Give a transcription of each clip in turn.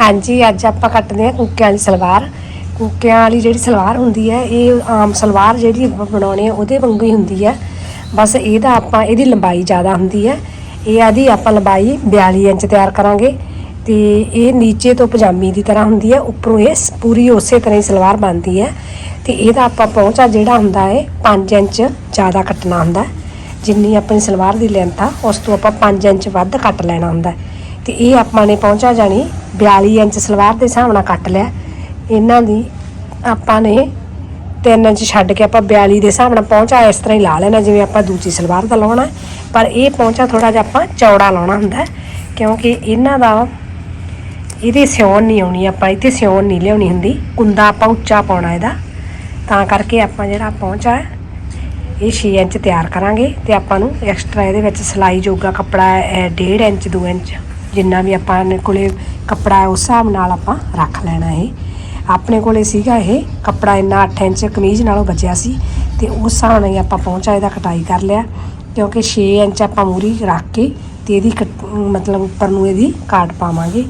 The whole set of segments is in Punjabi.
ਹਾਂਜੀ, ਅੱਜ ਆਪਾਂ ਕੱਟਦੇ ਹਾਂ ਕੂਕਿਆਂ ਵਾਲੀ ਸਲਵਾਰ। ਕੂਕਿਆਂ ਵਾਲੀ ਜਿਹੜੀ ਸਲਵਾਰ ਹੁੰਦੀ ਹੈ, ਇਹ ਆਮ ਸਲਵਾਰ ਜਿਹੜੀ ਆਪਾਂ ਬਣਾਉਣੀ ਹੈ, ਉਹਦੇ ਵਾਂਗੂ ਹੀ ਹੁੰਦੀ ਹੈ। ਬਸ ਇਹਦਾ ਆਪਾਂ, ਇਹਦੀ ਲੰਬਾਈ ਜ਼ਿਆਦਾ ਹੁੰਦੀ ਹੈ। ਇਹ ਆਦੀ ਆਪਾਂ ਲੰਬਾਈ 42 ਇੰਚ ਤਿਆਰ ਕਰਾਂਗੇ। ਤੇ ਇਹ ਨੀਚੇ ਤੋਂ ਪਜਾਮੀ ਦੀ ਤਰ੍ਹਾਂ ਹੁੰਦੀ ਹੈ, ਉੱਪਰੋਂ ਇਹ ਸ- ਪੂਰੀ ਉਸੇ ਤਰ੍ਹਾਂ ਹੀ ਸਲਵਾਰ ਬਣਦੀ ਹੈ। ਤੇ ਇਹਦਾ ਆਪਾਂ ਪਹੁੰਚਾ ਜਿਹੜਾ ਹੁੰਦਾ ਹੈ 5 ਇੰਚ ਜ਼ਿਆਦਾ ਕੱਟਣਾ ਹੁੰਦਾ ਜਿੰਨੀ ਆਪਣੀ ਸਲਵਾਰ ਦੀ ਲੈਂਥ ਆ, ਉਸ ਤੋਂ ਆਪਾਂ 5 ਇੰਚ ਵੱਧ ਕੱਟ ਲੈਣਾ ਹੁੰਦਾ ਹੈ। ਤੇ ਇਹ ਆਪਾਂ ਨੇ ਪਹੁੰਚਾ ਜਾਣੀ 42 ਇੰਚ ਸਲਵਾਰ ਦੇ ਹਿਸਾਬ ਨਾਲ ਕੱਟ ਲਿਆ। ਇਹਨਾਂ ਦੀ ਆਪਾਂ ਨੇ 3 ਇੰਚ ਛੱਡ ਕੇ ਆਪਾਂ 42 ਦੇ ਹਿਸਾਬ ਨਾਲ ਪਹੁੰਚਾ, ਇਸ ਤਰ੍ਹਾਂ ਹੀ ਲਾ ਲੈਣਾ, ਜਿਵੇਂ ਆਪਾਂ ਦੂਜੀ ਸਲਵਾਰ ਦਾ ਲਾਉਣਾ। ਪਰ ਇਹ ਪਹੁੰਚਾ ਥੋੜਾ ਜਿਹਾ ਆਪਾਂ ਚੌੜਾ ਲਾਉਣਾ ਹੁੰਦਾ, ਕਿਉਂਕਿ ਇਹਨਾਂ ਦਾ ਇਹਦੀ ਸਿਉਣ ਨਹੀਂ ਆਉਣੀ, ਆਪਾਂ ਇੱਥੇ ਸਿਉਣ ਨਹੀਂ ਲਿਆਉਣੀ ਹੁੰਦੀ, ਕੁੰਦਾ ਆਪਾਂ ਉੱਚਾ ਪਾਉਣਾ ਇਹਦਾ। ਤਾਂ ਕਰਕੇ ਆਪਾਂ ਜਿਹੜਾ ਪਹੁੰਚਾ ਇਹ 6 ਇੰਚ ਤਿਆਰ ਕਰਾਂਗੇ ਤੇ ਆਪਾਂ ਨੂੰ ਐਕਸਟਰਾ ਇਹਦੇ ਵਿੱਚ ਸਿਲਾਈ ਜੋਗਾ ਕੱਪੜਾ ਹੈ 1.5 ਇੰਚ 2 ਇੰਚ। ਜਿੰਨਾ ਵੀ ਆਪਾਂ ਨੇ ਕੋਲੇ ਕੱਪੜਾ ਹੈ ਉਸ ਹਿਸਾਬ ਨਾਲ ਆਪਾਂ ਰੱਖ ਲੈਣਾ ਇਹ। ਆਪਣੇ ਕੋਲੇ ਸੀਗਾ ਇਹ ਕੱਪੜਾ ਇੰਨਾ 8 ਇੰਚ ਕਮੀਜ਼ ਨਾਲੋਂ ਬਚਿਆ ਸੀ ਤੇ ਉਸ ਹਿਸਾਬ ਨਾਲ ਹੀ ਆਪਾਂ ਪਹੁੰਚਾ ਇਹਦਾ ਕਟਾਈ ਕਰ ਲਿਆ। ਕਿਉਂਕਿ 6 ਇੰਚ ਆਪਾਂ ਮੂਰੀ ਰੱਖ ਕੇ ਤੇ ਇਹਦੀ ਕੱਟ- ਮਤਲਬ ਉੱਪਰ ਨੂੰ ਇਹਦੀ ਕਾਟ ਪਾਵਾਂਗੇ।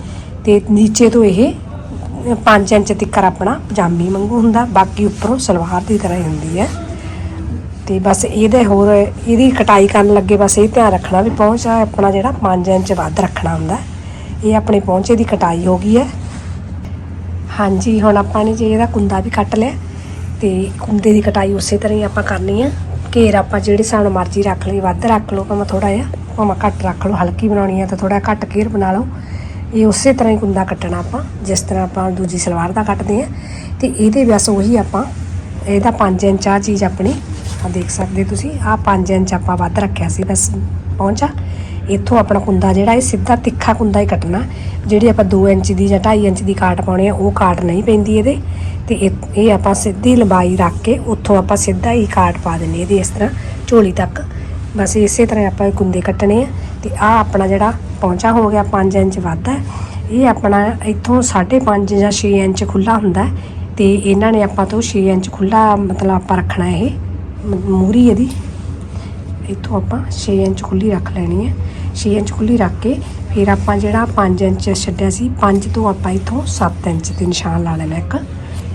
ਤੇ ਨੀਚੇ ਤੋਂ ਇਹ 5 ਇੰਚ ਤਿੱਕਰ ਆਪਣਾ ਪਜਾਮੀ ਵਾਂਗੂ ਹੁੰਦਾ, ਬਾਕੀ ਉੱਪਰੋਂ ਸਲਵਾਰ ਦੀ ਤਰ੍ਹਾਂ ਹੀ ਹੁੰਦੀ ਹੈ। ਤੇ ਬਸ ਇਹਦੇ ਹੋਰ ਇਹਦੀ ਕਟਾਈ ਕਰਨ ਲੱਗੇ ਬਸ ਇਹ ਧਿਆਨ ਰੱਖਣਾ ਵੀ ਪਹੁੰਚ ਆਪਣਾ ਜਿਹੜਾ 5 ਇੰਚ ਵੱਧ ਰੱਖਣਾ ਹੁੰਦਾ। ਇਹ ਆਪਣੀ ਪਹੁੰਚੇ ਦੀ ਕਟਾਈ ਹੋ ਗਈ ਹੈ। ਹਾਂਜੀ, ਹੁਣ ਆਪਾਂ ਨੇ ਜੇ ਇਹਦਾ ਕੁੰਦਾ ਵੀ ਕੱਟ ਲਿਆ ਤੇ ਕੁੰਦੇ ਦੀ ਕਟਾਈ ਉਸੇ ਤਰ੍ਹਾਂ ਹੀ ਆਪਾਂ ਕਰਨੀ ਆ। ਘੇਰ ਆਪਾਂ ਜਿਹੜੇ ਸਾਨੂੰ ਮਰਜ਼ੀ ਰੱਖ ਲਈ ਵੱਧ ਰੱਖ ਲਓ ਭਾਵੇਂ ਥੋੜਾ ਜਿਹਾ, ਭਾਵੇਂ ਘੱਟ ਰੱਖ ਲਓ, ਹਲਕੀ ਬਣਾਉਣੀ ਆ ਤਾਂ ਥੋੜਾ ਘੱਟ ਘੇਰ ਬਣਾ ਲਓ। ਇਹ ਉਸੇ ਤਰ੍ਹਾਂ ਹੀ ਕੁੰਦਾ ਕੱਟਣਾ ਆਪਾਂ, ਜਿਸ ਤਰ੍ਹਾਂ ਆਪਾਂ ਦੂਜੀ ਸਲਵਾਰ ਦਾ ਕੱਟਦੇ ਆ। ਤੇ ਇਹਦੇ ਬਸ ਉਹੀ ਆਪਾਂ, ਇਹਦਾ 5 ਇੰਚ ਆ ਚੀਜ਼ ਆਪਣੀ ਆ ਦੇਖ ਸਕਦੇ ਤੁਸੀਂ ਆ 5 ਇੰਚ ਆਪਾਂ ਵੱਧ ਰੱਖਿਆ ਸੀ ਬਸ, ਪਹੁੰਚਾ ਇੱਥੋਂ ਆਪਣਾ ਕੁੰਦਾ ਜਿਹੜਾ ਇਹ ਸਿੱਧਾ ਤਿੱਖਾ ਕੁੰਦਾ ਹੀ ਕੱਟਣਾ। ਜਿਹੜੀ ਆਪਾਂ 2 ਇੰਚ ਦੀ ਜਾਂ 2.5 ਇੰਚ ਦੀ ਕਾਟ ਪਾਉਣੀ ਆ, ਉਹ ਕਾਟ ਨਹੀਂ ਪੈਂਦੀ ਇਹਦੇ। ਤੇ ਇਹ ਇਹ ਆਪਾਂ ਸਿੱਧੀ ਲੰਬਾਈ ਰੱਖ ਕੇ ਉੱਥੋਂ ਆਪਾਂ ਸਿੱਧਾ ਹੀ ਕਾਟ ਪਾ ਦਿੰਨੇ ਇਹਦੇ ਇਸ ਤਰ੍ਹਾਂ, ਝੋਲੀ ਤੱਕ। ਬਸ ਇਸੇ ਤਰ੍ਹਾਂ ਆਪਾਂ ਇਹ ਕੁੰਦੇ ਕੱਟਣੇ ਆ। ਤੇ ਆ ਆਪਣਾ ਜਿਹੜਾ ਪਹੁੰਚਾ ਹੋ ਗਿਆ 5 ਇੰਚ ਵੱਧ ਹੈ ਇਹ ਆਪਣਾ ਇੱਥੋਂ 5.5 ਜਾਂ 6 ਇੰਚ ਖੁੱਲਾ ਹੁੰਦਾ। ਹੈ ਤੇ ਇਹਨਾਂ ਨੇ ਆਪਾਂ ਤੋਂ 6 ਇੰਚ ਖੁੱਲਾ ਮਤਲਬ ਆਪਾਂ ਰੱਖਣਾ ਇਹ। ਮੂਰੀ ਇਹਦੀ। ਇੱਥੋਂ ਆਪਾਂ 6 ਇੰਚ ਖੁੱਲੀ ਰੱਖ ਲੈਣੀ ਹੈ। 6 ਇੰਚ ਖੁੱਲੀ ਰੱਖ ਕੇ ਫਿਰ ਆਪਾਂ ਜਿਹੜਾ 5 ਇੰਚ ਛੱਡਿਆ ਸੀ 5 ਤੋਂ ਆਪਾਂ ਇੱਥੋਂ 7 ਇੰਚ ਤੇ ਨਿਸ਼ਾਨ ਲਾ ਲੈਣਾ ਇੱਕ।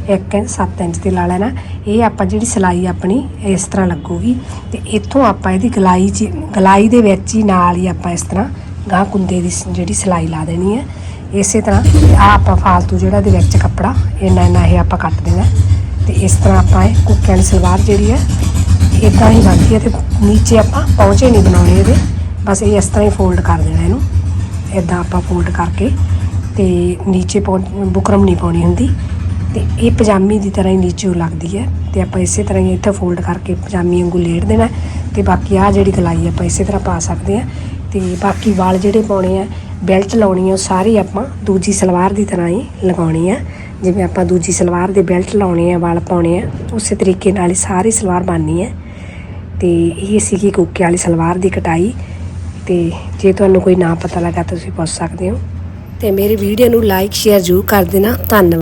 ਇੱਕ ਇੰਚ 7 ਇੰਚ ਤੇ ਲਾ ਲੈਣਾ। ਇਹ ਆਪਾਂ ਜਿਹੜੀ ਸਿਲਾਈ ਆਪਣੀ ਇਸ ਤਰ੍ਹਾਂ ਲੱਗੂਗੀ। ਤੇ ਇੱਥੋਂ ਆਪਾਂ ਇਹਦੀ ਗਲਾਈ ਚ, ਗਲਾਈ ਦੇ ਵਿੱਚ ਹੀ ਨਾਲ ਹੀ ਆਪਾਂ ਇਸ ਤਰ੍ਹਾਂ ਗਾਂ ਕੁੰਦੇ ਦੀ ਜਿਹੜੀ ਸਿਲਾਈ ਲਾ ਦੇਣੀ ਹੈ। ਇਸੇ ਤਰ੍ਹਾਂ ਆ ਆਪਾਂ ਫਾਲਤੂ ਜਿਹੜਾ ਦੇ ਵਿੱਚ ਕੱਪੜਾ ਇੰਨਾ ਇੰਨਾ ਇਹ ਆਪਾਂ ਕੱਟ ਦੇਣਾ। ਤੇ ਇਸ ਤਰ੍ਹਾਂ ਆਪਾਂ ਇਹ ਕੁੱਕਿਆਂ ਦੀ ਸਲਵਾਰ ਜਿਹੜੀ ਹੈ ਇਦਾਂ ਹੀ ਬਣਦੀ ਹੈ ਤੇ ਨੀਚੇ ਆਪਾਂ ਪਹੁੰਚੇ ਨਹੀਂ ਬਣਾਉਣੇ ਇਹਦੇ। ਬਸ ਇਹ ਇਸ ਤਰ੍ਹਾਂ ਹੀ ਫੋਲਡ ਕਰ ਦੇਣਾ ਇਹਨੂੰ। ਇਦਾਂ ਆਪਾਂ ਫੋਲਡ ਕਰਕੇ ਤੇ ਨੀਚੇ ਪਹੁੰ- ਬੁਕਰਮ ਨਹੀਂ ਪਾਉਣੀ ਹੁੰਦੀ। ਤੇ ਇਹ ਪਜਾਮੀ ਦੀ ਤਰ੍ਹਾਂ ਹੀ ਨੀਚੇ ਲੱਗਦੀ ਹੈ ਤੇ ਆਪਾਂ ਇਸੇ ਤਰ੍ਹਾਂ ਹੀ ਇੱਥੇ ਫੋਲਡ ਕਰਕੇ ਪਜਾਮੀ ਵਾਂਗੂ ਲੇਟ ਦੇਣਾ ਤੇ ਬਾਕੀ ਆ ਜਿਹੜੀ ਗਲਾਈ ਆਪਾਂ ਇਸੇ ਤਰ੍ਹਾਂ ਪਾ ਸਕਦੇ ਆ ਤੇ ਬਾਕੀ ਵਾਲ ਜਿਹੜੇ ਪਾਉਣੇ ਆ, ਬੈਲਟ ਲਾਉਣੀ ਆ, ਉਹ ਸਾਰੀ ਆਪਾਂ ਦੂਜੀ ਸਲਵਾਰ ਦੀ ਤਰ੍ਹਾਂ ਹੀ ਲਗਾਉਣੀ ਆ। ਜਿਵੇਂ ਆਪਾਂ ਦੂਜੀ ਸਲਵਾਰ ਦੇ ਬੈਲਟ ਲਾਉਣੇ ਆ, ਵਾਲ ਪਾਉਣੇ ਆ, ਉਸੇ ਤਰੀਕੇ ਨਾਲ ਹੀ ਸਾਰੀ ਸਲਵਾਰ ਬਣਨੀ ਹੈ। ਤੇ ਇਹ ਸੀਗੀ ਕੁੱਕੇ ਵਾਲੀ ਸਲਵਾਰ ਦੀ ਕਟਾਈ। ਤੇ ਜੇ ਤੁਹਾਨੂੰ ਕੋਈ ਨਾ ਪਤਾ ਲੱਗਾ ਤੁਸੀਂ ਪੁੱਛ ਸਕਦੇ ਹੋ। ਤੇ ਮੇਰੀ ਵੀਡੀਓ ਨੂੰ ਲਾਈਕ ਸ਼ੇਅਰ ਜ਼ਰੂਰ ਕਰ ਦੇਣਾ। ਧੰਨਵਾਦ।